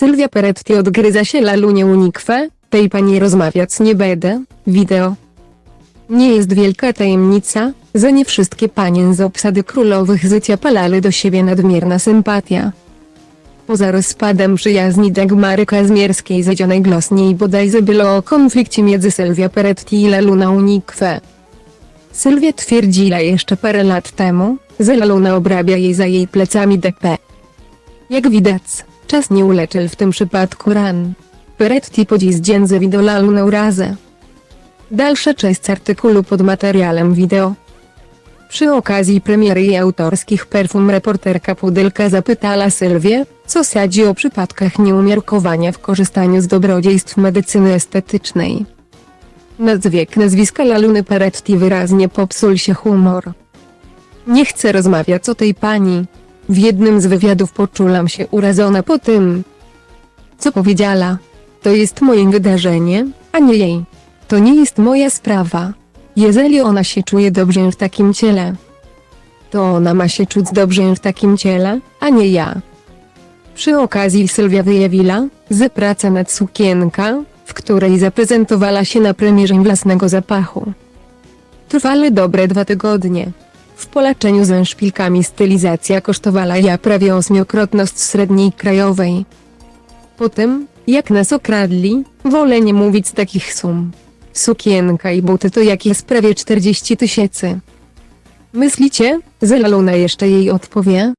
Sylwia Peretti odgryza się lalunię unikwę, tej pani rozmawiać nie będę, wideo. Nie jest wielka tajemnica, że nie wszystkie panie z obsady królowych zycia palali do siebie nadmierna sympatia. Poza rozpadem przyjaźni Dagmary Kazmierskiej zadzionej glosniej bodajże było o konflikcie między Sylwia Peretti i Laluna Unikwę. Sylwia twierdziła jeszcze parę lat temu, że Laluna obrabia jej za jej plecami DP. Jak widać, czas nie uleczył w tym przypadku ran. Peretti po dziś dzień zawido Lalunę urazę. Dalsza część artykułu pod materiałem wideo. Przy okazji premiery i autorskich perfum reporterka Pudelka zapytała Sylwię, co sadzi o przypadkach nieumiarkowania w korzystaniu z dobrodziejstw medycyny estetycznej. Na nazwiska Laluny Peretti wyraźnie popsuł się humor. Nie chcę rozmawiać o tej pani. W jednym z wywiadów poczułam się urażona po tym, co powiedziała. To jest moje wydarzenie, a nie jej. To nie jest moja sprawa. Jeżeli ona się czuje dobrze w takim ciele, to ona ma się czuć dobrze w takim ciele, a nie ja. Przy okazji Sylwia wyjawiła, że praca nad sukienka, w której zaprezentowała się na premierze własnego zapachu. Trwały dobre dwa tygodnie. W polaczeniu ze szpilkami stylizacja kosztowała ja prawie ośmiokrotność średniej krajowej. Po tym, jak nas okradli, wolę nie mówić takich sum. Sukienka i buty to jakieś prawie 40 tysięcy. Myślicie, że Laluna jeszcze jej odpowie?